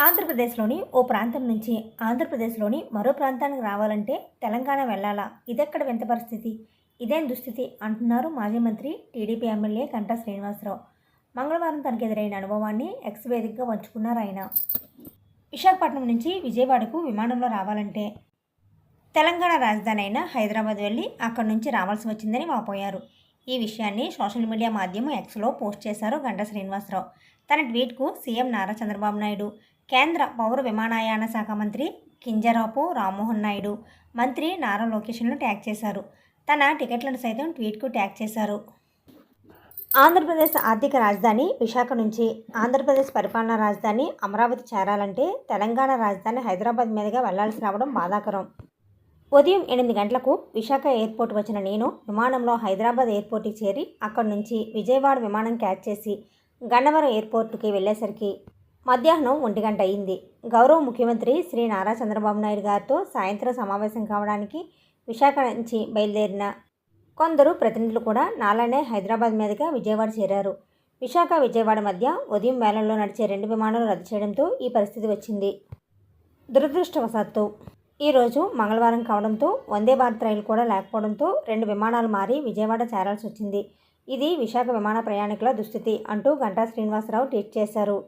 ఆంధ్రప్రదేశ్లోని ఓ ప్రాంతం నుంచి ఆంధ్రప్రదేశ్లోని మరో ప్రాంతానికి రావాలంటే తెలంగాణ వెళ్ళాలా? ఇదెక్కడ వింత పరిస్థితి? ఇదేం దుస్థితి? అంటున్నారు మాజీ మంత్రి టీడీపీ ఎమ్మెల్యే గంటా శ్రీనివాసరావు. మంగళవారం తనకు ఎదురైన అనుభవాన్ని ఎక్స్ వేదికగా పంచుకున్నారు ఆయన. విశాఖపట్నం నుంచి విజయవాడకు విమానంలో రావాలంటే తెలంగాణ రాజధాని అయిన హైదరాబాద్ వెళ్ళి అక్కడి నుంచి రావాల్సి వచ్చిందని వాపోయారు. ఈ విషయాన్ని సోషల్ మీడియా మాధ్యమం ఎక్స్లో పోస్ట్ చేశారు గంటా శ్రీనివాసరావు. తన ట్వీట్కు సీఎం నారా చంద్రబాబు నాయుడు కేంద్ర పౌర విమానయాన శాఖ మంత్రి కింజరాపు రామ్మోహన్ నాయుడు మంత్రి నారా లోకేష్ను ట్యాగ్ చేశారు. తన టికెట్లను సైతం ట్వీట్కు ట్యాగ్ చేశారు. ఆంధ్రప్రదేశ్ ఆర్థిక రాజధాని విశాఖ నుంచి ఆంధ్రప్రదేశ్ పరిపాలనా రాజధాని అమరావతి చేరాలంటే తెలంగాణ రాజధాని హైదరాబాద్ మీదుగా వెళ్ళాల్సి రావడం బాధాకరం. ఉదయం ఎనిమిది గంటలకు విశాఖ ఎయిర్పోర్ట్ వచ్చిన నేను విమానంలో హైదరాబాద్ ఎయిర్పోర్ట్కి చేరి అక్కడి నుంచి విజయవాడ విమానం క్యాచ్ చేసి గన్నవరం ఎయిర్పోర్టుకి వెళ్ళేసరికి మధ్యాహ్నం ఒంటి గంట అయింది. గౌరవ ముఖ్యమంత్రి శ్రీ నారా చంద్రబాబు నాయుడు గారితో సాయంత్రం సమావేశం కావడానికి విశాఖ నుంచి బయలుదేరిన కొందరు ప్రతినిధులు కూడా నాలానే హైదరాబాద్ మీదుగా విజయవాడ చేరారు. విశాఖ విజయవాడ మధ్య ఉదయం వేళల్లో నడిచే రెండు విమానాలు రద్దు చేయడంతో ఈ పరిస్థితి వచ్చింది. దురదృష్టవశాత్తు ఈరోజు మంగళవారం కావడంతో వందే భారత్ రైలు కూడా లేకపోవడంతో రెండు విమానాలు మారి విజయవాడ చేరాల్సి వచ్చింది. ఇది విశాఖ విమాన ప్రయాణికుల దుస్థితి అంటూ గంటా శ్రీనివాసరావు ట్వీట్ చేశారు.